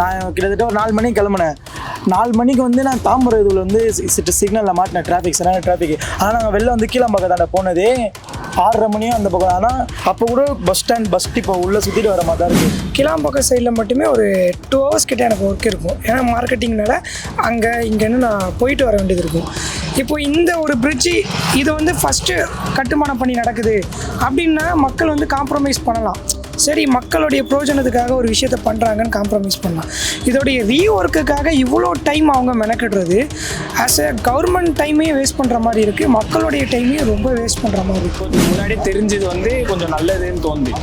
நான் கிட்டத்தட்ட ஒரு நாலு மணிக்கு கிளம்புனேன். நாலு மணிக்கு வந்து நான் தாம்பரம் இதுவில் வந்து சிக்னலில் மாட்டினேன் டிராஃபிக் சரியான டிராஃபிக் ஆனால் நாங்கள் வெளில வந்து கீழே பக்கம் தாண்ட போனதே. ஆறரை மணியும் அந்த பக்கம். ஆனால் அப்போ கூட பஸ் ஸ்டாண்ட் பஸ் இப்போ உள்ளே சுற்றிட்டு வர மாதிரி தான் இருக்குது கிளாம்பாக்கம் சைடில் மட்டுமே ஒரு டூ ஹவர்ஸ் கிட்ட எனக்கு ஒர்க் இருக்கும். ஏன்னா மார்க்கெட்டிங்னால அங்கே இங்கேன்னு நான் போயிட்டு வர வேண்டியது இருக்கும். இப்போ இந்த ஒரு பிரிட்ஜி இது வந்து ஃபஸ்ட்டு கட்டுமானம் பண்ணி நடக்குது. அப்படின்னா மக்கள் வந்து காம்ப்ரமைஸ் பண்ணலாம். சரி மக்களுடைய பிரயோஜனத்துக்காக ஒரு விஷயத்த பண்ணுறாங்கன்னு காம்ப்ரமைஸ் பண்ணலாம். இதோடைய ரீஒர்க்குக்காக இவ்வளோ டைம் அவங்க மெனக்கிடுறது ஆஸ் எ கவர்மெண்ட் டைமையும் வேஸ்ட் பண்ணுற மாதிரி இருக்குது மக்களுடைய டைமையும் ரொம்ப வேஸ்ட் பண்ணுற மாதிரி இருக்குது கொஞ்சம் முன்னாடி தெரிஞ்சது வந்து கொஞ்சம் நல்லதுன்னு தோணுது.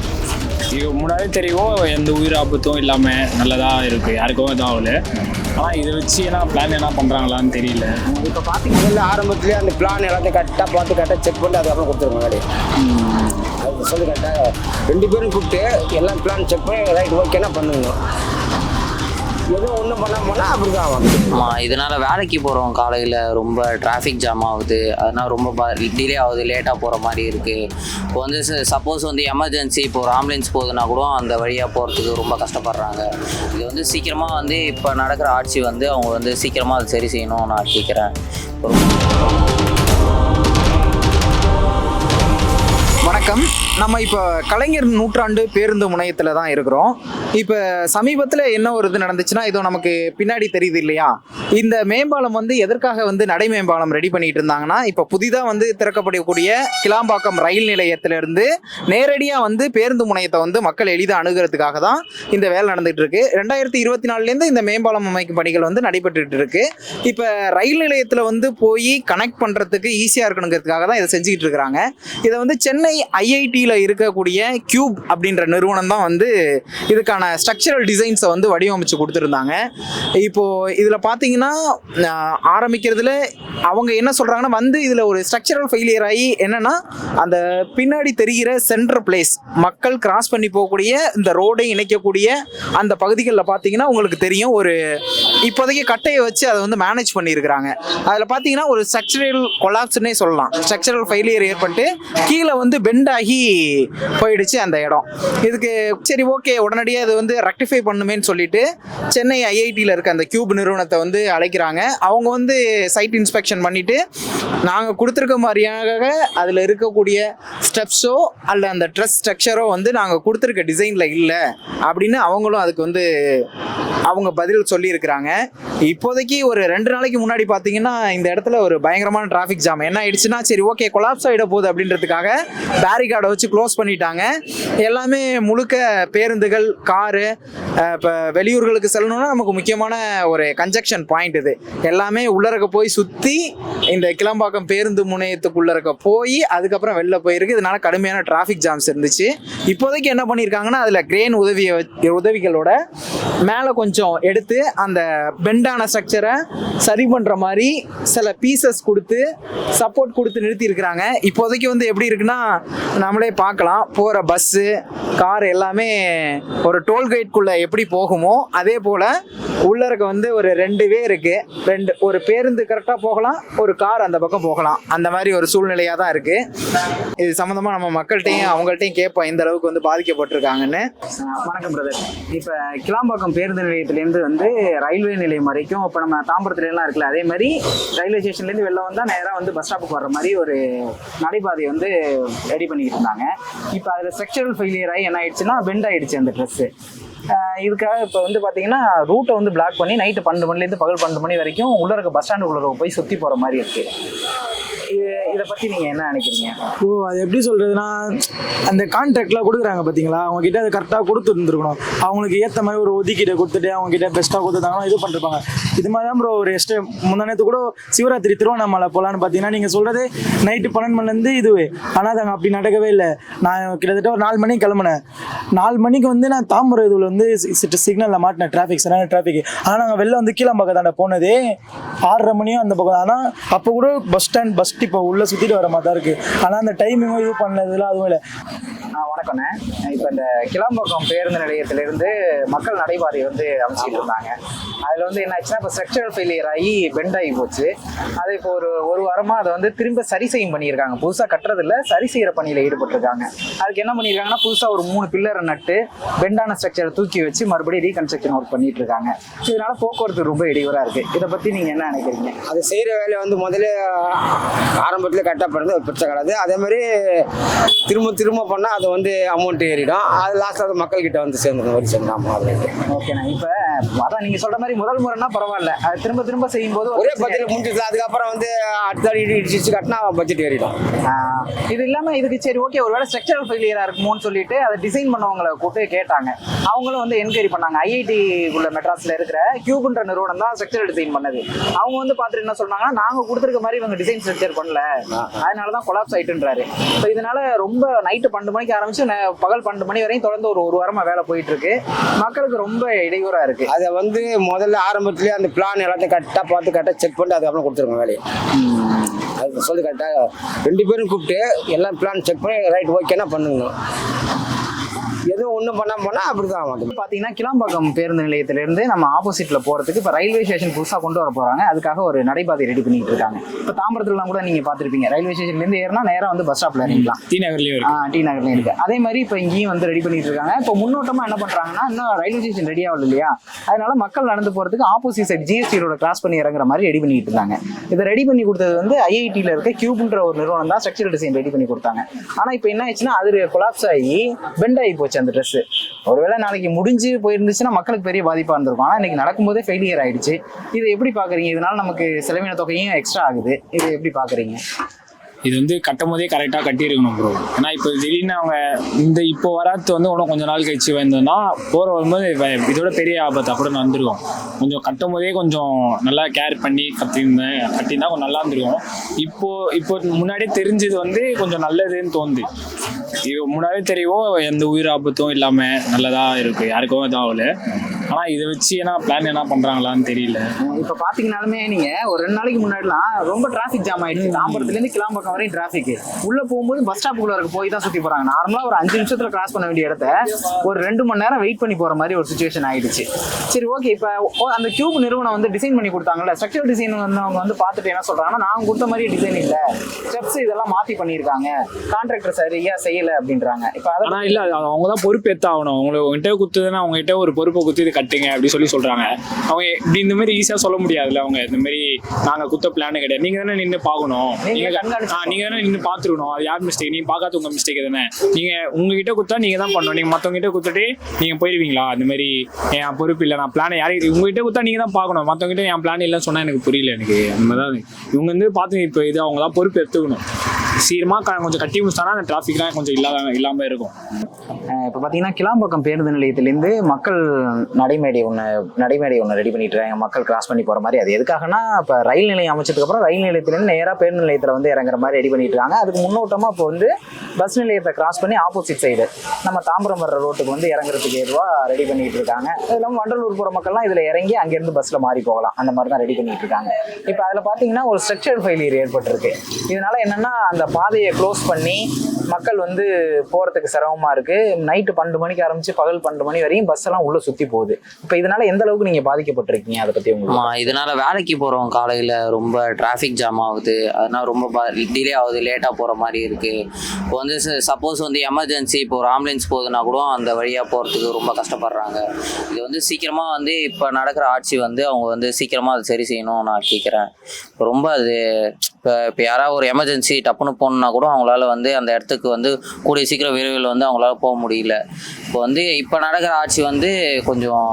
இது முன்னாடி தெரியும் எந்த உயிர் ஆபத்தும் இல்லாமல் நல்லதாக இருக்குது யாருக்கும் இதாக ஆகல ஆனால் இதை வச்சு என்ன பிளான் என்ன பண்ணுறாங்களான்னு தெரியல. இப்போ பார்த்தீங்கன்னா முதல்ல ஆரம்பத்துலேயே அந்த பிளான் எல்லாத்தையும் கரெக்டாக பார்த்து கரெக்டாக செக் பண்ணி அதுக்கப்புறம் கொடுத்துருங்க சொல்லி கரெக்டாக ரெண்டு பேரும் கூப்பிட்டு எல்லாம் பிளான் செக் பண்ணி ரைட் ஓகேனா பண்ணுங்க. எதுவும் ஒன்றும் பண்ண போனால் அப்படி தான் ஆமாம் இதனால் வேலைக்கு போகிறோம் காலையில் ரொம்ப டிராஃபிக் ஜாம் ஆகுது. அதனால் ரொம்ப டிலே ஆகுது. லேட்டாக போகிற மாதிரி இருக்குது இப்போ வந்து சப்போஸ் வந்து எமர்ஜென்சி இப்போ ஒரு ஆம்புலன்ஸ் போகுதுன்னா கூட அந்த வழியாக போகிறதுக்கு ரொம்ப கஷ்டப்படுறாங்க. இது வந்து சீக்கிரமாக வந்து இப்போ நடக்கிற ஆட்சி வந்து அவங்க வந்து சீக்கிரமாக அதை சரி செய்யணும் நான் கேட்குறேன் வணக்கம். நம்ம இப்போ கலைஞர் நூற்றாண்டு பேருந்து முனையத்தில் தான் இருக்கிறோம். இப்போ சமீபத்தில் என்ன ஒரு இது நடந்துச்சுன்னா இதோ நமக்கு பின்னாடி தெரியுது இல்லையா? இந்த மேம்பாலம் வந்து எதற்காக வந்து நடை மேம்பாலம் ரெடி பண்ணிட்டு இருந்தாங்கன்னா இப்போ புதிதாக வந்து திறக்கப்படக்கூடிய கிளாம்பாக்கம் ரயில் நிலையத்திலிருந்து நேரடியாக வந்து பேருந்து முனையத்தை வந்து மக்கள் எளிதாக அணுகிறதுக்காக தான் இந்த வேலை நடந்துகிட்டு இருக்கு. ரெண்டாயிரத்தி இருபத்தி நாலுலேருந்து இந்த மேம்பாலம் அமைக்கும் பணிகள் வந்து நடைபெற்றுட்டு இருக்கு. இப்போ ரயில் நிலையத்தில் வந்து போய் கனெக்ட் பண்ணுறதுக்கு ஈஸியாக இருக்கணுங்கிறதுக்காக தான் இதை செஞ்சுக்கிட்டு இருக்கிறாங்க. இதை வந்து சென்னை ஐஐடியில் இருக்கக்கூடிய கியூப் அப்படின்ற நிறுவனம் தான் வந்து இதுக்கான ஸ்ட்ரக்சரல் டிசைன்ஸை வந்து வடிவமைச்சு கொடுத்துருந்தாங்க. இப்போது இதில் பார்த்தீங்கன்னா ஆரம்பிக்கிறதுல அவங்க என்ன சொல்கிறாங்கன்னா வந்து இதில் ஒரு ஸ்ட்ரக்சரல் ஃபெயிலியர் ஆகி என்னென்னா அந்த பின்னாடி தெரிகிற சென்டர் பிளேஸ் மக்கள் கிராஸ் பண்ணி போகக்கூடிய இந்த ரோடை இணைக்கக்கூடிய அந்த பகுதிகளில் பார்த்தீங்கன்னா உங்களுக்கு தெரியும். ஒரு இப்போதைக்கு கட்டையை வச்சு அதை வந்து மேனேஜ் பண்ணியிருக்கிறாங்க. அதில் பார்த்தீங்கன்னா ஒரு ஸ்ட்ரக்சரல் கொலாப்ஸ்னே சொல்லலாம். ஸ்ட்ரக்சரல் ஃபெயிலியர் ஏற்பட்டு கீழே வந்து பெண்ட் ஆகி போயிடுச்சு அந்த இடம். இதுக்கு சரி ஓகே உடனடியாக இது வந்து ரெக்டிஃபை பண்ணுமேன்னு சொல்லிட்டு சென்னை ஐஐடியில் இருக்க அந்த கியூப் நிறுவனத்தை வந்து அழைக்கிறாங்க. அவங்க வந்து சைட் இன்ஸ்பெக்ஷன் பண்ணிட்டு நாங்கள் கொடுத்துருக்க மாதிரியாக அதில் இருக்கக்கூடிய ஸ்டெப்ஸோ அல்ல அந்த ட்ரெஸ் ஸ்ட்ரக்சரோ வந்து நாங்கள் கொடுத்துருக்க டிசைனில் இல்லை அப்படின்னு அவங்களும் அதுக்கு வந்து அவங்க பதில் சொல்லியிருக்கிறாங்க. இப்போதைக்கு ஒரு ரெண்டு நாளைக்கு முன்னாடி பார்த்தீங்கன்னா இந்த இடத்துல ஒரு பயங்கரமான டிராஃபிக் ஜாம் என்ன ஆயிடுச்சுன்னா சரி ஓகே கொலாப்ஸ் ஆகிட போகுது அப்படின்றதுக்காக பேரிகார்டை வச்சு க்ளோஸ் பண்ணிட்டாங்க. எல்லாமே முழுக்க பேருந்துகள் காரு இப்போ வெளியூர்களுக்கு செல்லணும்னா நமக்கு முக்கியமான ஒரு கன்ஜெக்ஷன் பாயிண்ட் இது. எல்லாமே உள்ளறக்க போய் சுற்றி இந்த கிளம்பாக்கம் பேருந்து முனையத்துக்குள்ளறக்க போய் அதுக்கப்புறம் வெளில போயிருக்கு. இதனால கடுமையான டிராஃபிக் ஜாம்ஸ் இருந்துச்சு. இப்போதைக்கு என்ன பண்ணியிருக்காங்கன்னா அதில் கிரேன் உதவிய உதவிகளோட மேலே கொஞ்சம் எடுத்து அந்த பெண்டான ஸ்ட்ரக்சரை சரி பண்ணுற மாதிரி சில பீசஸ் கொடுத்து சப்போர்ட் கொடுத்து நிறுத்தியிருக்கிறாங்க. இப்போதைக்கு வந்து எப்படி இருக்குன்னா நம்மளே பார்க்கலாம். போகிற பஸ்ஸு கார் எல்லாமே ஒரு டோல்கேட்குள்ளே எப்படி போகுமோ அதே போல் உள்ளறக்க வந்து ஒரு ரெண்டு வே இருக்குது ரெண்டு ஒரு பேருந்து கரெக்டாக போகலாம் ஒரு கார் அந்த பக்கம் போகலாம். அந்த மாதிரி ஒரு சூழ்நிலையாக தான் இருக்குது இது சம்மந்தமாக நம்ம மக்கள்கிட்டையும் அவங்கள்ட்டையும் கேட்போம் எந்த அளவுக்கு வந்து பாதிக்கப்பட்டிருக்காங்கன்னு. வணக்கம் பிரதர் இப்போ கிளாம்பாக்கம் பேருந்து நிலையத்துலேருந்து வந்து ரயில் ரயில்வே நிலையம் வரைக்கும் இப்போ நம்ம தாம்பரத்துல எல்லாம் இருக்குல்ல அதே மாதிரி ரயில்வே ஸ்டேஷன்லேருந்து வெளில வந்தால் நேராக வந்து பஸ் ஸ்டாப்புக்கு வர்ற மாதிரி ஒரு நடைபாதை வந்து ரெடி பண்ணிக்கிட்டு இருந்தாங்க. இப்போ அதில் ஸ்ட்ரக்சரல் ஃபெயிலியர் ஆகி என்ன ஆயிடுச்சுன்னா பெண்ட் ஆயிடுச்சு அந்த ட்ரெஸ்ஸு இதுக்காக இப்போ வந்து பார்த்தீங்கன்னா ரூட்டை வந்து பிளாக் பண்ணி நைட்டு பன்னெண்டு மணிலேருந்து பகல் பன்னெண்டு மணி வரைக்கும் உள்ள இருக்க பஸ் ஸ்டாண்டுக்குள்ள போய் சுற்றி போகிற மாதிரி இருக்குது இதை பத்தி நீங்க என்ன நினைக்கிறீங்க? ஓ அது எப்படி சொல்றதுன்னா அந்த கான்ட்ராக்ட்லாம் கொடுக்குறாங்க பார்த்தீங்களா அவங்க கிட்ட அதை கரெக்டாக கொடுத்துருந்துருக்கணும் அவங்களுக்கு ஏற்ற மாதிரி ஒரு ஒதுக்கீடை கொடுத்துட்டு அவங்க கிட்ட பெஸ்ட்டாக கொடுத்துருந்தாங்கன்னா இது பண்ணிருப்பாங்க இது மாதிரி தான் ப்ரோ ஒரு எஸ்டே முந்தானத்து கூட சிவராத்திரி திருவண்ணாமலை போகலான்னு பார்த்தீங்கன்னா நீங்கள் சொல்கிறது நைட்டு பன்னெண்டு மணிலேருந்து இதுவே. ஆனால் அது அங்கே அப்படி நடக்கவே இல்லை. நான் கிட்டத்தட்ட ஒரு நாலு மணிக்கு கிளம்புனேன். நாலு மணிக்கு வந்து நான் தாம்பரம் இதுல வந்து சிக்னலில் மாட்டினேன் டிராஃபிக் சரியான டிராஃபிக் ஆனால் நாங்கள் வெளில வந்து கீழே பக்கம் தாண்ட போனதே ஆறரை மணியும் அந்த பக்கம் ஆனால் அப்போ கூட பஸ் ஸ்டாண்ட் பஸ் இப்போ உள்ள சுற்றிட்டு வர மாதிரி தான் இருக்குது ஆனால் அந்த டைமிங்கும் இது பண்ணதில்ல அதுவும் இல்லை. வணக்கண்ணே இப்போ இந்த கிளாம்பாக்கம் பேருந்து நிலையத்திலிருந்து மக்கள் நடைபாதை வந்து அமைச்சிட்டு இருந்தாங்க. அதில் வந்து என்ன ஆச்சுன்னா இப்போ ஸ்ட்ரக்சரல் ஃபெயிலியர் ஆகி பெண்ட் ஆகி போச்சு. அது இப்போ ஒரு ஒரு வாரமாக அதை வந்து திரும்ப சரி செய்யும் பண்ணியிருக்காங்க. புதுசாக கட்டுறதில்ல சரி செய்கிற பணியில் ஈடுபட்டிருக்காங்க. அதுக்கு என்ன பண்ணியிருக்காங்கன்னா புதுசாக ஒரு மூணு பில்லரை நட்டு பெண்டான ஸ்ட்ரக்சரை தூக்கி வச்சு மறுபடியும் ரீகன்ஸ்ட்ரக்ஷன் ஒர்க் பண்ணிட்டு இருக்காங்க. இதனால போக்குவரத்து ரொம்ப இடையூறாக இருக்கு. இதை பற்றி நீங்கள் என்ன நினைக்கிறீங்க? அது செய்கிற வேலையை வந்து முதல்ல ஆரம்பத்தில் கரெக்டாக பண்ணுறது ஒரு பிரச்சனை கிடையாது. அதே மாதிரி திரும்ப திரும்ப பண்ணால் அது வந்து அமௌண்ட் ஏறிடும். அது லாஸ்ட்டில் அது மக்கள்கிட்ட வந்து சேர்ந்துடும் வரி சேர்ந்து அப்படின்ட்டு. ஓகேண்ணா இப்போ அதான் நீங்கள் சொல்ற மாதிரி முதல் முறைனா பரவாயில்ல. அது திரும்ப திரும்ப செய்யும்போது ஒரு ஒரே பட்ஜெட் முடிஞ்சது அதுக்கப்புறம் வந்து அடுத்த அடி இடிச்சு கட்டினா பட்ஜெட் ஏறிடும். இது இல்லாம இதுக்கு சரி ஓகே ஒருவேளை ஸ்ட்ரக்சரல் ஃபெயிலியரா இருக்குமோன்னு சொல்லிட்டு அதை டிசைன் பண்ணவங்களை கூப்பிட்டு கேட்டாங்க. அவங்களும் வந்து என்கொயரி பண்ணாங்க. ஐஐடி உள்ள மெட்ராஸ்ல இருக்கிற கியூப்ன்ற நிறுவனம் தான் ஸ்ட்ரக்சரல் டிசைன் பண்ணது. அவங்க வந்து பார்த்துட்டு என்ன சொன்னாங்கன்னா நாங்க கொடுத்துருக்க மாதிரி இவங்க டிசைன் ஸ்ட்ரக்சர் பண்ணல. அதனால தான் கொலாப்ஸ் ஆயிட்டுன்றாரு. ஸோ இதனால ரொம்ப நைட்டு பன்னெண்டு மணிக்கு ஆரம்பிச்சு பகல் பன்னெண்டு மணி வரையும் தொடர்ந்து ஒரு ஒரு வாரமா வேலை போயிட்டு இருக்கு. மக்களுக்கு ரொம்ப இடையூறா இருக்கு. அதை வந்து முதல்ல ஆரம்பத்திலேயே அந்த பிளான் எல்லாத்தையும் கரெக்டாக பார்த்து கரெக்டாக செக் பண்ணிட்டு அதுக்கப்புறம் கொடுத்துருங்க வேலையை. அது சொல்லி கரெக்டாக ரெண்டு பேரும் கூப்பிட்டு எல்லாம் பிளான் செக் பண்ணி ரைட் ஓகேனா பண்ணுங்க. எதுவும் ஒன்றும் பண்ணாம போனால் அப்படி தான் ஆகும் பாத்தீங்கன்னா கிளாம்பாக்கம் பேருந்து நிலையத்திலிருந்து நம்ம ஆப்போசிட்ல போறதுக்கு இப்போ ரயில்வே ஸ்டேஷன் புதுசா கொண்டு வர போறாங்க. அதுக்காக ஒரு நடைபாதை ரெடி பண்ணிட்டு இருக்காங்க. இப்போ தாம்பரத்துலாம் கூட நீங்க பார்த்திருப்பீங்க. ரயில்வே ஸ்டேஷன்ல இருந்து ஏறினா நேரா வந்து பஸ் ஸ்டாப்ல இறங்கிக்கலாம். டி நகர்லயும் இருக்கு. ஆ, டி நகர்லயும் இருக்கு. அதே மாதிரி இப்போ இங்கேயும் வந்து ரெடி பண்ணிட்டு இருக்காங்க. இப்போ முன்னோட்டமா என்ன பண்றாங்கன்னா இன்னும் ரயில்வே ஸ்டேஷன் ரெடி ஆகல இல்லையா? அதனால மக்கள் நடந்து போறதுக்கு ஆப்போசிட் சைட் ஜிஎஸ்டி ரோட கிராஸ் பண்ணி இறங்குற மாதிரி ரெடி பண்ணிட்டு இருக்காங்க இதை ரெடி பண்ணி கொடுத்தது வந்து ஐஐடியில் இருக்க கியூப்ன்ற ஒரு நிறுவனம் தான் ஸ்ட்ரக்சரல் டிசைன் ரெடி பண்ணி கொடுத்தாங்க. ஆனா இப்போ என்ன ஆயிடுச்சுன்னா அது கொலாப்ஸ் ஆகி பெண்ட் ஆகி போச்சு. அந்த ட்ரெஸ் ஒருவேளை நாளைக்கு முடிஞ்சு போயிருந்துச்சுன்னா மக்களுக்கு பெரிய பாதிப்பா இருந்திருக்கும். ஆனால் இன்னைக்கு நடக்கும்போதே ஃபெயிலியர் ஆயிடுச்சு. இதை எப்படி பாக்குறீங்க? இதனால நமக்கு செலவின தொகையும் எக்ஸ்ட்ரா ஆகுது. இதை எப்படி பாக்குறீங்க? இது வந்து கட்டும் போதே கரெக்டாக கட்டியிருக்கணும் ப்ரோ ஏன்னா இப்போ திடீர்னு அவங்க இந்த இப்போ வராது வந்து இன்னும் கொஞ்சம் நாள் கழிச்சு வந்தோம்னா போகிற வரும்போது இதோட பெரிய ஆபத்து கூட வந்துருக்கும் கொஞ்சம் கட்டும் போதே கொஞ்சம் நல்லா கேர் பண்ணி கட்டியிருந்தேன் கட்டியிருந்தா கொஞ்சம் நல்லா இருந்திருக்கும். இப்போ இப்போ முன்னாடியே தெரிஞ்சது வந்து கொஞ்சம் நல்லதுன்னு தோணுது. இது முன்னாடியே தெரியவோ எந்த உயிர் ஆபத்தும் இல்லாமல் நல்லதாக இருக்குது யாருக்கும் இதாகல ஆனால் இதை வச்சு என்ன பிளான் என்ன பண்ணுறாங்களான்னு தெரியல. இப்ப பாத்தீங்கன்னாலுமே நீங்க ஒரு ரெண்டு நாளைக்கு முன்னாடிலாம் ரொம்ப டிராஃபிக் ஜாம் ஆயிடுச்சு. தாம்பரத்துல இருந்து கிளாம்பக்கம் வரையும் டிராஃபிக் உள்ள போகும்போது பஸ் ஸ்டாப்புக்குள்ள இருக்க போய் தான் சுத்தி போறாங்க. நார்மலா ஒரு அஞ்சு நிமிஷத்துல கிராஸ் பண்ண வேண்டிய இடத்த ஒரு ரெண்டு மணி நேரம் வெயிட் பண்ணி போற மாதிரி ஒரு சுச்சுவேஷன் ஆயிடுச்சு. சரி ஓகே இப்ப அந்த கியூப் நிறுவனம் வந்து டிசைன் பண்ணி கொடுத்தாங்கல்ல ஸ்ட்ரக்சர் டிசைன் வந்து அவங்க வந்து பார்த்துட்டு என்ன சொல்றாங்கன்னா நாங்க கொடுத்த மாதிரி டிசைன் இல்ல. ஸ்டெப்ஸ் இதெல்லாம் மாத்தி பண்ணியிருக்காங்க. கான்ட்ராக்டர் சரியா செய்யல அப்படின்றாங்க. இப்ப அதை ஆனா இல்ல அவங்க தான் பொறுப்பு எடுத்தாகணும் அவங்கள உங்ககிட்ட குத்துதுன்னா அவங்க கிட்ட ஒரு பொறுப்பை குத்தி கட்டுங்க அப்படி சொல்லி சொல்றாங்க. அவங்க இப்படி இந்த மாதிரி ஈஸியா சொல்ல முடியாதுல்ல அவங்க. இந்த மாதிரி நாங்க குத்த பிளான் கிடையாது. நீங்க தானே நின்று பார்க்கணும். நீங்க நீங்க தானே நின்று பார்த்துக்கணும் அது யார் மிஸ்டேக் நீங்க பார்க்காத உங்க மிஸ்டேக் தானே. நீங்க உங்ககிட்ட குத்தா நீங்க தான் பண்ணணும். நீங்க மத்தவங்க கிட்ட குத்துட்டு நீங்க போயிருவீங்களா? அந்த மாதிரி என் பொறுப்பு இல்லை. நான் பிளான் யாரையும் உங்ககிட்ட குத்தா நீங்க தான் பார்க்கணும். மத்தவங்க கிட்ட என் பிளான் இல்லைன்னு சொன்னா எனக்கு புரியல எனக்கு. அந்த மாதிரி தான் இவங்க வந்து பார்த்து இப்போ இது அவங்க தான் பொறுப்பு எடுத்துக்கணும். சீக்கிரமாக கொஞ்சம் கட்டி முடிச்சானா அந்த டிராஃபிக்லாம் கொஞ்சம் இல்லாத இல்லாமல் இருக்கும். இப்போ பார்த்தீங்கன்னா கிளாம்பாக்கம் பேருந்து நிலையத்திலேருந்து மக்கள் நடைமேடை ஒன்று நடைமேடை ஒன்று ரெடி பண்ணிட்டு இருக்காங்க மக்கள் கிராஸ் பண்ணி போகிற மாதிரி. அது எதுக்காகனா இப்போ ரயில் நிலையம் அமைச்சதுக்கப்புறம் ரயில் நிலையத்திலேருந்து நேராக பேருந்து நிலையத்தில் வந்து இறங்குற மாதிரி ரெடி பண்ணிட்டு இருக்காங்க அதுக்கு முன்னோட்டமாக இப்போ வந்து பஸ் நிலையத்தை கிராஸ் பண்ணி ஆப்போசிட் சைடு நம்ம தாம்பரம் வர்ற ரோட்டுக்கு வந்து இறங்குறதுக்கு ஏதுவாக ரெடி பண்ணிட்டு இருக்காங்க அது இல்லாமல் வண்டலூர் போகிற மக்கள்லாம் இதில் இறங்கி அங்கேருந்து பஸ்ஸில் மாறி போகலாம். அந்த மாதிரி தான் ரெடி பண்ணிட்டு இருக்காங்க இப்போ அதில் பார்த்தீங்கன்னா ஒரு ஸ்ட்ரக்சர் ஃபெயிலியர் ஏற்பட்டிருக்கு. இதனால என்னன்னா அந்த பாதையை க்ளோஸ் பண்ணி மக்கள் வந்து போகிறதுக்கு சிரமமாக இருக்குது நைட்டு பன்னெண்டு மணிக்கு ஆரம்பித்து பகல் பன்னெண்டு மணி வரையும் பஸ் எல்லாம் உள்ளே சுற்றி போகுது. இப்போ இதனால் எந்த அளவுக்கு நீங்கள் பாதிக்கப்பட்டிருக்கீங்க? அதை பற்றி உங்களுக்கு இதனால் வேலைக்கு போகிறோம் காலையில் ரொம்ப டிராஃபிக் ஜாம் ஆகுது. அதனால் ரொம்ப டிலே ஆகுது லேட்டாக போகிற மாதிரி இருக்குது இப்போ வந்து சப்போஸ் வந்து எமர்ஜென்சி இப்போ ஒரு ஆம்புலன்ஸ் போகுதுன்னா கூட அந்த வழியாக போகிறதுக்கு ரொம்ப கஷ்டப்படுறாங்க. இது வந்து சீக்கிரமாக வந்து இப்போ நடக்கிற ஆட்சி வந்து அவங்க வந்து சீக்கிரமாக அதை சரி செய்யணும் நான் கேட்குறேன் ரொம்ப அது இப்போ இப்போ யாராவது ஒரு எமர்ஜென்சி டப்புன்னு போகணுன்னா கூட அவங்களால வந்து அந்த இடத்துக்கு வந்து கூடிய சீக்கிரம் விரைவில் வந்து அவங்களால போக முடியல. இப்போ வந்து இப்போ நடக்கிற ஆட்சி வந்து கொஞ்சம்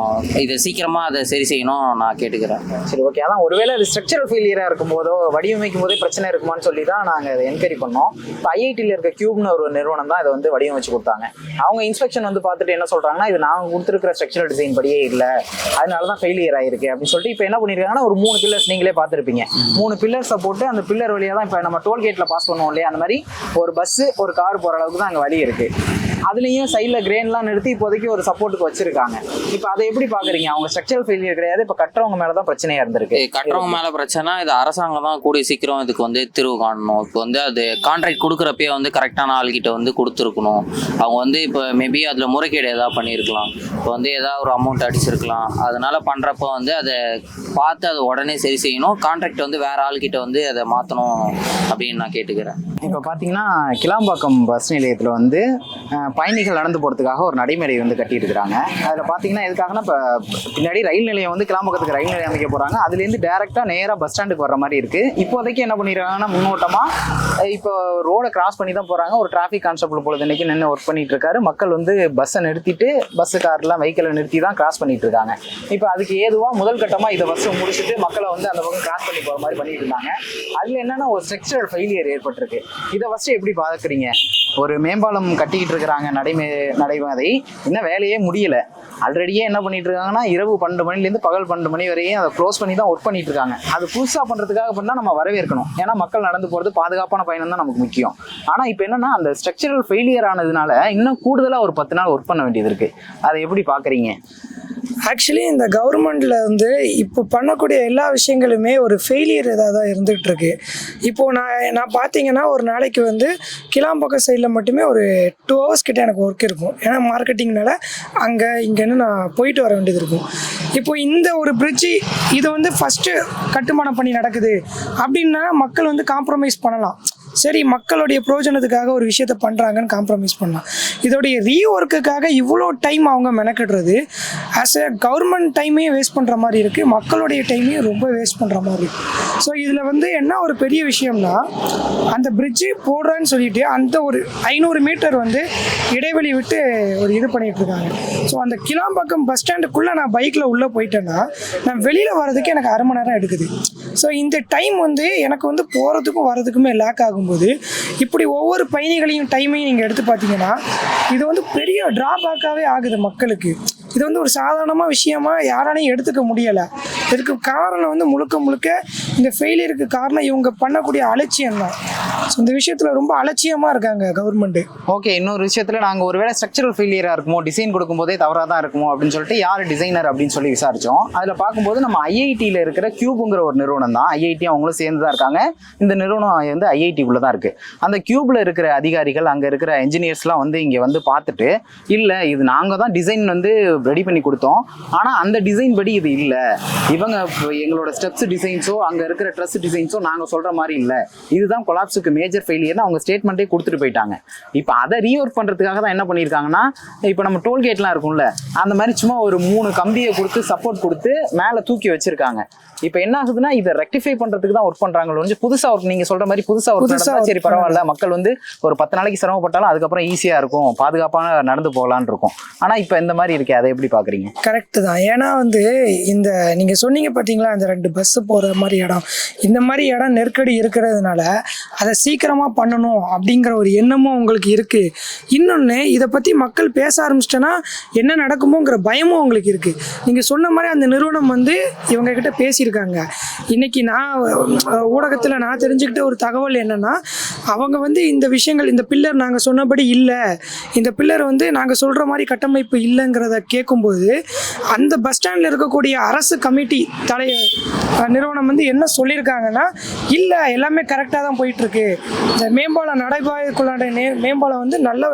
இதை சீக்கிரமாக அதை சரி செய்யணும் நான் கேட்டுக்கிறேன். சரி ஓகே அதான் ஒருவேளை அது ஸ்ட்ரக்சரல் ஃபெயிலியராக இருக்கும் போதோ வடிவமைக்கும் போதே பிரச்சனை இருக்குமான்னு சொல்லி தான் நாங்கள் அதை என்கொயரி பண்ணோம். இப்போ ஐஐடியில் இருக்க கியூப்னு ஒரு நிறுவனம் தான் இதை வந்து வடிவமைச்சு கொடுத்தாங்க. அவங்க இன்ஸ்பெக்ஷன் வந்து பார்த்துட்டு என்ன சொல்கிறாங்கன்னா இது நாங்கள் கொடுத்துருக்கிற ஸ்ட்ரக்சரல் டிசைன் படியே இல்லை. அதனால தான் ஃபெயிலியர் ஆயிருக்கு அப்படின்னு சொல்லிட்டு இப்போ என்ன பண்ணியிருக்காங்கன்னா ஒரு மூணு பில்லர்ஸ் நீங்களே பார்த்துருப்பீங்க. மூணு பில்லர்ஸை போட்டு அந்த பில்லர் வழியாக தான் இப்போ நம்ம டோல்கேட்டில் பாஸ் பண்ணுவோம் இல்லையா? அந்த மாதிரி ஒரு பஸ்ஸு ஒரு கார் போகிற அளவுக்கு தான் அங்கே வழி இருக்குது அதுலேயும் சைடில் கிரேன்லாம் நிறுத்தி இப்போதைக்கு ஒரு சப்போர்ட்டுக்கு வச்சிருக்காங்க. இப்போ அதை எப்படி பார்க்குறீங்க அவங்க ஸ்ட்ரக்சரல் ஃபெயிலியர் கிடையாது இப்போ கட்டுறவங்க மேலே தான் பிரச்சனையாக இருந்திருக்கு. கட்டுறவங்க மேல பிரச்சனை இது அரசாங்கம் தான் கூடிய சீக்கிரம் இதுக்கு வந்து தீர்வு காணணும். இப்போ வந்து அது கான்ட்ராக்ட் கொடுக்குறப்பயே வந்து கரெக்டான ஆள்கிட்ட வந்து கொடுத்துருக்கணும். அவங்க வந்து இப்போ மேபி அதில் முறைகேடு ஏதாவது பண்ணியிருக்கலாம். இப்போ வந்து ஏதாவது ஒரு அமௌண்ட் அடிச்சிருக்கலாம். அதனால பண்ணுறப்ப வந்து அதை பார்த்து அதை உடனே சரி செய்யணும். கான்ட்ராக்ட் வந்து வேற ஆள்கிட்ட வந்து அதை மாற்றணும் அப்படின்னு நான் கேட்டுக்கிறேன். இப்போ பார்த்தீங்கன்னா கிளாம்பாக்கம் பஸ் நிலையத்தில் வந்து பயணிகள் நடந்து போகிறதுக்காக ஒரு நடைமுறை வந்து கட்டியிருக்கிறாங்க. அதில் பார்த்தீங்கன்னா எதுக்காகனா இப்போ பின்னாடி ரயில் நிலையம் வந்து கிளாம்பக்கத்துக்கு ரயில் நிலையம் அமைக்க போகிறாங்க அதுலேருந்து டேரெக்டாக நேராக பஸ் ஸ்டாண்டுக்கு வர மாதிரி இருக்குது இப்போதைக்கு என்ன பண்ணிடுறாங்கன்னா முன்னோட்டமாக இப்போ ரோடை கிராஸ் பண்ணி தான் போகிறாங்க ஒரு டிராஃபிக் கான்ஸ்டபிள் பொழுது இன்னைக்கு நின்று ஒர்க் பண்ணிட்டு இருக்காரு. மக்கள் வந்து பஸ்ஸை நிறுத்திட்டு பஸ்ஸு கார்லாம் வெஹிக்கிளை நிறுத்தி தான் கிராஸ் பண்ணிட்டு இருக்காங்க. இப்போ அதுக்கு ஏதுவாக முதல் கட்டமாக இதை பஸ்ஸை முடிச்சுட்டு மக்களை வந்து அந்த பக்கம் கிராஸ் பண்ணி போகிற மாதிரி பண்ணிட்டு இருந்தாங்க. அதில் என்னென்னா ஒரு ஸ்ட்ரக்சரல் ஃபெயிலியர் ஏற்பட்டிருக்கு. இதை ஃபஸ்ட்டு எப்படி பார்க்குறீங்க? ஒரு மேம்பாலம் கட்டிக்கிட்டு இருக்கிறாங்க. நடைமே நடைபாதை இன்னும் வேலையே முடியல. ஆல்ரெடியே என்ன பண்ணிட்டு இருக்காங்கன்னா இரவு பன்னெண்டு மணிலேருந்து பகல் பன்னெண்டு மணி வரையும் அதை க்ளோஸ் பண்ணி தான் ஒர்க் பண்ணிட்டு இருக்காங்க அது புதுசாக பண்ணுறதுக்காக பண்ணால் நம்ம வரவேற்கணும். ஏன்னா மக்கள் நடந்து போகிறது பாதுகாப்பான பயணம் தான் நமக்கு முக்கியம். ஆனால் இப்போ என்னன்னா அந்த ஸ்ட்ரக்சரல் ஃபெயிலியர் ஆனதுனால இன்னும் கூடுதலாக ஒரு பத்து நாள் ஒர்க் பண்ண வேண்டியது இருக்கு. அதை எப்படி பார்க்குறீங்க ஆக்சுவலி இந்த கவர்மெண்ட்டில் வந்து இப்போ பண்ணக்கூடிய எல்லா விஷயங்களுமே ஒரு ஃபெயிலியர் இதாக தான் இருந்துகிட்டு இருக்கு இப்போது நான் நான் பார்த்தீங்கன்னா ஒரு நாளைக்கு வந்து கிளாம்பக்கம் சைடில் மட்டுமே ஒரு டூ ஹவர்ஸ் கிட்டே எனக்கு ஒர்க் இருக்கும். ஏன்னா மார்க்கெட்டிங்னால அங்கே இங்கேன்னு நான் போயிட்டு வர வேண்டியது இருக்கும். இப்போ இந்த ஒரு பிரிட்ஜி இது வந்து ஃபஸ்ட்டு கட்டுமானம் பண்ணி நடக்குது. அப்படின்னா மக்கள் வந்து காம்ப்ரமைஸ் பண்ணலாம். சரி மக்களுடைய பிரயோஜனத்துக்காக ஒரு விஷயத்த பண்ணுறாங்கன்னு காம்ப்ரமைஸ் பண்ணலாம். இதோடைய ரீஒர்க்குக்காக இவ்வளோ டைம் அவங்க மெனக்கிடுறது ஆஸ் எ கவர்மெண்ட் டைமையும் வேஸ்ட் பண்ணுற மாதிரி இருக்குது மக்களுடைய டைமையும் ரொம்ப வேஸ்ட் பண்ணுற மாதிரி இருக்குது ஸோ இதில் வந்து என்ன ஒரு பெரிய விஷயம்னா அந்த பிரிட்ஜு போடுறேன்னு சொல்லிட்டு அந்த ஒரு ஐநூறு மீட்டர் வந்து இடைவெளி விட்டு ஒரு இது பண்ணிகிட்டு இருக்காங்க. ஸோ அந்த கிளாம்பாக்கம் பஸ் ஸ்டாண்டுக்குள்ளே நான் பைக்கில் உள்ளே போயிட்டேன்னா நான் வெளியில் வர்றதுக்கு எனக்கு அரை மணி நேரம் எடுக்குது. ஸோ இந்த டைம் வந்து எனக்கு வந்து போகிறதுக்கும் வர்றதுக்குமே லேக் ஆகும்போது இப்படி ஒவ்வொரு பயணிகளையும் டைமையும் நீங்கள் எடுத்து பார்த்தீங்கன்னா இது வந்து பெரிய ட்ராபேக்காகவே ஆகுது மக்களுக்கு. இது வந்து ஒரு சாதாரணமாக விஷயமா யாராலையும் எடுத்துக்க முடியலை. இதுக்கு காரணம் வந்து முழுக்க முழுக்க இந்த ஃபெயிலியருக்கு காரணம் இவங்க பண்ணக்கூடிய அலட்சியம் தான் ஸோ இந்த விஷயத்தில் ரொம்ப அலட்சியமாக இருக்காங்க கவர்மெண்ட்டு ஓகே இன்னொரு விஷயத்தில் நாங்கள் ஒருவேளை ஸ்ட்ரக்சரல் ஃபெயிலியராக இருக்குமோ டிசைன் கொடுக்கும்போதே தவறாக தான் இருக்குமோ அப்படின்னு சொல்லிட்டு யார் டிசைனர் அப்படின்னு சொல்லி விசாரித்தோம் அதில் பார்க்கும்போது நம்ம ஐஐடியில் இருக்கிற கியூபுங்கிற ஒரு நிறுவனம் தான் ஐஐடி அவங்களும் சேர்ந்து தான் இருக்காங்க. இந்த நிறுவனம் வந்து ஐஐடிக்குள்ளே தான் இருக்குது அந்த கியூப்ல இருக்கிற அதிகாரிகள் அங்கே இருக்கிற என்ஜினியர்ஸ்லாம் வந்து இங்கே வந்து பார்த்துட்டு இல்லை இது நாங்கள் தான் டிசைன் வந்து ரெடி பண்ணி கொடுத்தோம். ஆனா அந்த டிசைன் படி இது இல்ல. இவங்க எங்களோட ஸ்டெப்ஸ் டிசைன்ஸோ அங்க இருக்கிற ட்ரெஸ் டிசைன்ஸோ நாங்க சொல்ற மாதிரி இல்ல. இதுதான் கொலாப்ஸுக்கு மேஜர் ஃபெயிலியர்னு அவங்க ஸ்டேட்மெண்ட்டே கொடுத்துட்டு போயிட்டாங்க. இப்போ அதை ரீஒர்க் பண்றதுக்காக தான் என்ன பண்ணியிருக்காங்கன்னா இப்போ நம்ம டோல்கேட்லாம் இருக்கும்ல அந்த மாதிரி சும்மா ஒரு மூணு கம்பியை கொடுத்து சப்போர்ட் கொடுத்து மேலே தூக்கி வச்சிருக்காங்க. இப்போ என்ன ஆகுதுன்னா இதை ரெக்டிஃபை பண்றதுக்கு தான் ஒர்க் பண்றாங்க ஒழிஞ்சு புதுசா ஒர்க் நீங்க சொல்ற மாதிரி புதுசா ஒர்க் புதுசா நடந்தா work சரி பரவாயில்ல. மக்கள் வந்து ஒரு பத்து நாளைக்கு சிரமப்பட்டாலும் அதுக்கப்புறம் ஈஸியா இருக்கும். பாதுகாப்பான நடந்து போகலான்னு இருக்கும். ஆனா இப்போ இந்த மாதிரி இருக்கே அதை எப்படி பாக்குறீங்க? கரெக்டு தான். ஏன்னா வந்து இந்த நீங்கள் சொன்னீங்க பார்த்தீங்களா அந்த ரெண்டு பஸ்ஸு போகிற மாதிரி இடம். இந்த மாதிரி இடம் நெருக்கடி இருக்கிறதுனால அதை சீக்கிரமாக பண்ணணும் அப்படிங்கிற ஒரு எண்ணமும் உங்களுக்கு இருக்குது இன்னொன்று இதை பற்றி மக்கள் பேச ஆரம்பிச்சிட்டேன்னா என்ன நடக்குமோங்கிற பயமும் உங்களுக்கு இருக்குது நீங்கள் சொன்ன மாதிரி அந்த நிறுவனம் வந்து இவங்க கிட்ட பேசியிருக்காங்க. இன்னைக்கு நான் ஊடகத்தில் நான் தெரிஞ்சுக்கிட்ட ஒரு தகவல் என்னன்னா அவங்க வந்து இந்த விஷயங்கள் இந்த பில்லர் நாங்கள் சொன்னபடி இல்லை. இந்த பில்லர் வந்து நாங்கள் சொல்கிற மாதிரி கட்டமைப்பு இல்லைங்கிறத கேட்கும்போது அந்த பஸ் ஸ்டாண்டில் இருக்கக்கூடிய அரசு கமிட்டி தலை நிறுவனம் வந்து என்ன சொல்லியிருக்காங்கன்னா இல்லை எல்லாமே கரெக்டாக தான் போயிட்டுருக்கு. இந்த மேம்பாலம் நடைபாதைக்குள்ளான நே மேம்பாலம் வந்து நல்ல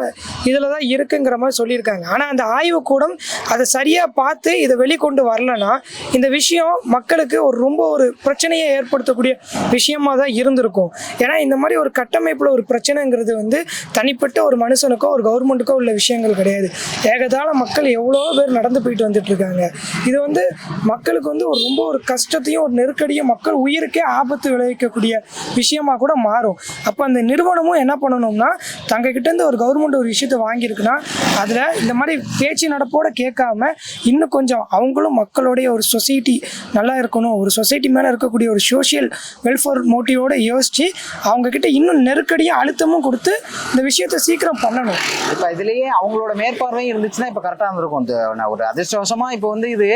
இதில் தான் இருக்குங்கிற மாதிரி சொல்லியிருக்காங்க. ஆனால் அந்த ஆய்வுக்கூடம் அதை சரியாக பார்த்து இதை வெளிக்கொண்டு வரலன்னா இந்த விஷயம் மக்களுக்கு ஒரு ரொம்ப ஒரு பிரச்சனையை ஏற்படுத்தக்கூடிய விஷயமா தான் இருந்திருக்கும். ஏன்னா இந்த மாதிரி ஒரு கட்டமைப்பில் ஒரு பிரச்சனைங்கிறது வந்து தனிப்பட்ட ஒரு மனுஷனுக்கோ ஒரு கவர்மெண்ட்டுக்கோ உள்ள விஷயங்கள் கிடையாது. ஏகதால மக்கள் எவ்வளோ பேர் நடந்து போயிட்டு வந்துட்டு இருக்காங்க இது வந்து மக்களுக்கு வந்து ஒரு ரொம்ப ஒரு கஷ்டத்தையும் ஒரு நெருக்கடியும் மக்கள் உயிருக்கே ஆபத்து விளைவிக்கக்கூடிய விஷயமா கூட மாறும். அப்போ அந்த நிறுவனமும் என்ன பண்ணணும்னா தங்க இருந்து ஒரு கவர்மெண்ட் ஒரு விஷயத்தை வாங்கியிருக்குன்னா அதில் இந்த மாதிரி பேச்சு நடப்போட கேட்காம இன்னும் கொஞ்சம் அவங்களும் மக்களுடைய ஒரு சொசைட்டி நல்லா இருக்கணும் ஒரு சொசைட்டி மேலே இருக்கக்கூடிய ஒரு சோஷியல் வெல்ஃபேர் மோட்டிவோட யோசிச்சு அவங்கக்கிட்ட இன்னும் நெருக்கடியாக அழுத்தமும் கொடுத்து இந்த விஷயத்தை சீக்கிரம் பண்ணணும். இப்போ இதுலேயே அவங்களோட மேற்பார்வையும் இருந்துச்சுன்னா இப்போ கரெக்டாக இருந்திருக்கும். இந்த ஒரு அதிர்ஷ்டவசமா இப்போ வந்து இது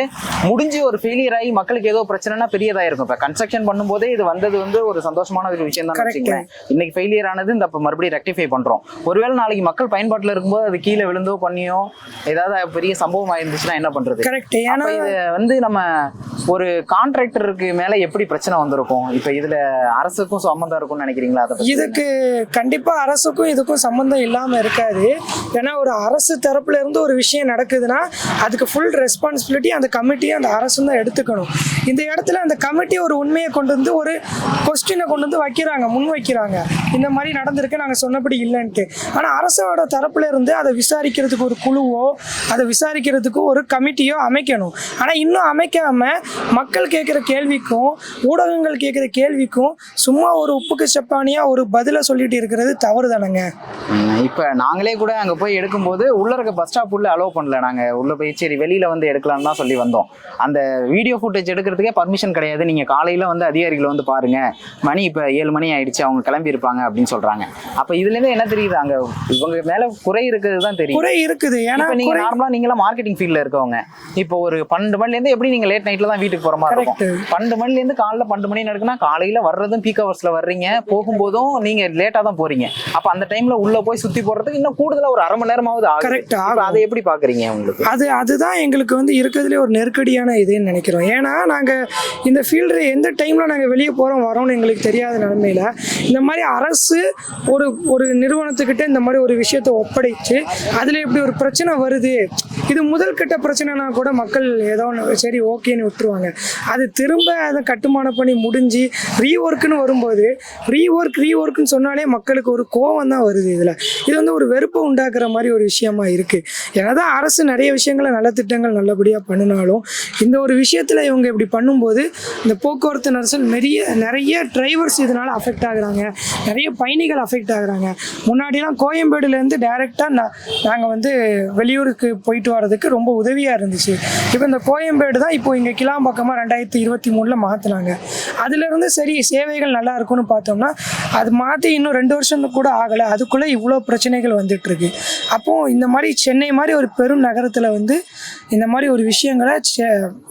முடிஞ்சு ஒரு ஃபெயிலியர் ஆகி மக்களுக்கு ஏதோ பிரச்சனைனா பெரியதா இருக்கும் இப்ப கன்ஸ்ட்ரக்ஷன் பண்ணும்போதே இது வந்தது வந்து ஒரு சந்தோஷமான ஒரு விஷயம் தான். வச்சுங்களேன் இன்னைக்கு ஃபெயிலியர் ஆனது இந்த அப்ப மறுபடியும் ரெக்டிஃபை பண்றோம். ஒருவேளை நாளைக்கு மக்கள் பயன்பாட்டுல இருக்கும்போது அது கீழே விழுந்தோ பண்ணியோ ஏதாவது பெரிய சம்பவம் ஆயிருந்துச்சுன்னா என்ன பண்றது? கரெக்ட் ஏன்னா இது வந்து நம்ம ஒரு கான்ட்ராக்டருக்கு மேல எப்படி பிரச்சனை வந்திருக்கும்? இப்ப இதுல அரசுக்கும் சம்மந்தம் இருக்கும்னு நினைக்கிறீங்களா? அதை? இதுக்கு கண்டிப்பா அரசுக்கும் இதுக்கும் சம்மந்தம் இல்லாம இருக்காது. ஏன்னா ஒரு அரசு தரப்புல இருந்து ஒரு விஷயம் நடக்குதுன்னா அதுக்கு ஃபுல் ரெஸ்பான்சிபிலிட்டி அந்த கமிட்டியும் அந்த அரசும் தான் எடுத்துக்கணும். இந்த இடத்துல அந்த கமிட்டி ஒரு உண்மையை கொண்டு வந்து ஒரு கொஸ்டினை கொண்டு வந்து வைக்கிறாங்க முன் வைக்கிறாங்க. இந்த மாதிரி நடந்திருக்கு நாங்கள் சொன்னபடி இல்லைன்ட்டு. ஆனால் அரசோட தரப்புல இருந்து அதை விசாரிக்கிறதுக்கு ஒரு குழுவோ அதை விசாரிக்கிறதுக்கு ஒரு கமிட்டியோ அமைக்கணும். ஆனால் இன்னும் அமைக்காம மக்கள் கேட்குற கேள்விக்கும் ஊடகங்கள் கேட்குற கேள்விக்கும் சும்மா ஒரு உப்புக்கு சப்பானியா ஒரு பதிலை சொல்லிட்டு இருக்கிறது தவறு தானேங்க இப்போ நாங்களே கூட அங்கே போய் எடுக்கும்போது உள்ள இருக்க பஸ் ஸ்டாப் உள்ள அலோவ் பண்ணல நாங்கள் உள்ள போய் சரி வெளியில வந்து எடுக்கலாம்னு தான் சொல்லி வந்தோம். அந்த வீடியோ ஃபுட்டேஜ் எடுக்கிறதுக்கே பர்மிஷன் கிடையாது. நீங்க காலையில வந்து அதிகாரிகள் வந்து பாருங்க. மணி இப்ப ஏழு மணி ஆயிடுச்சு அவங்க கிளம்பி இருப்பாங்க அப்படின்னு சொல்றாங்க. அப்ப இதுல இருந்து என்ன தெரியுது அங்க? இவங்க மேல குறை இருக்கிறது தான் தெரியும் குறை இருக்குது. ஏன்னா இப்ப நீங்க குறை நார்மலா நீங்களா மார்க்கெட்டிங் ஃபீல்ட்ல இருக்கவங்க. இப்போ ஒரு பன்னெண்டு மணில இருந்து எப்படி நீங்க லேட் நைட்ல தான் வீட்டுக்கு போற மாதிரி இருக்கும். பன்னெண்டு மணில இருந்து காலைல பன்னெண்டு மணி நடக்குன்னா காலையில வர்றதும் பீக் ஹவர்ஸ்ல வர்றீங்க. போகும்போதும் நீங்க லேட்டா தான் போறீங்க. அப்ப அந்த டைம்ல உள்ள போய் சுத்தி போறதுக்கு இன்னும் கூடுதலா ஒரு அரை மணி நேரமாவது ஆகும். அதை எப்படி பாக்குறீங்க உங்களுக்கு? அது அதுதான் எங்களுக்கு வந்து இருக்கிறதுலே ஒரு நெருக்கடியான இதுன்னு நினைக்கிறோம். ஏன்னா நாங்கள் இந்த ஃபீல்டு எந்த டைமில் நாங்கள் வெளியே போகிறோம் வரோம்னு எங்களுக்கு தெரியாத நிலமையில இந்த மாதிரி அரசு ஒரு ஒரு நிறுவனத்துக்கிட்ட இந்த மாதிரி ஒரு விஷயத்தை ஒப்படைச்சு அதில் இப்படி ஒரு பிரச்சனை வருது. இது முதல் கட்ட பிரச்சனைனா கூட மக்கள் ஏதோ ஒன்று சரி ஓகேன்னு விட்டுருவாங்க. அது திரும்ப அதை கட்டுமான பண்ணி முடிஞ்சு ரீஒர்க்குன்னு வரும்போது ரீஒர்க் ரீஒர்க்குன்னு சொன்னாலே மக்களுக்கு ஒரு கோவம் தான் வருது இதில். இது வந்து ஒரு வெறுப்பை உண்டாக்குற மாதிரி ஒரு விஷயமா இருக்குது என்னதான் அரசு நிறைய விஷயம் விஷயங்களை நல்ல திட்டங்கள் நல்லபடியாக பண்ணினாலும் இந்த ஒரு விஷயத்தில் இவங்க இப்படி பண்ணும்போது இந்த போக்குவரத்து நெரிசல் நிறைய நிறைய டிரைவர்ஸ் இதனால் அஃபெக்ட் ஆகுறாங்க. நிறைய பயணிகள் அஃபெக்ட் ஆகுறாங்க. முன்னாடிலாம் கோயம்பேடுலேருந்து டைரெக்டாக நாங்கள் வந்து வெளியூருக்கு போயிட்டு வர்றதுக்கு ரொம்ப உதவியாக இருந்துச்சு. இப்போ இந்த கோயம்பேடு தான் இப்போ இங்கே கிளாம்பாக்கமாக ரெண்டாயிரத்தி இருபத்தி மூணில் மாற்றினாங்க அதுலேருந்து சரி சேவைகள் நல்லா இருக்கும்னு பார்த்தோம்னா அது மாற்றி இன்னும் ரெண்டு வருஷம் கூட ஆகலை. அதுக்குள்ளே இவ்வளோ பிரச்சனைகள் வந்துட்டுருக்கு அப்போது இந்த மாதிரி சென்னை மாதிரி ஒரு பெரும் நகரத்தில் வந்து இந்த மாதிரி ஒரு விஷயங்களை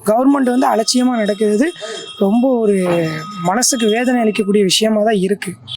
கவர்மெண்ட் வந்து அலட்சியமாக நடக்கிறது ரொம்ப ஒரு மனசுக்கு வேதனை அளிக்கக்கூடிய விஷயமா தான் இருக்குது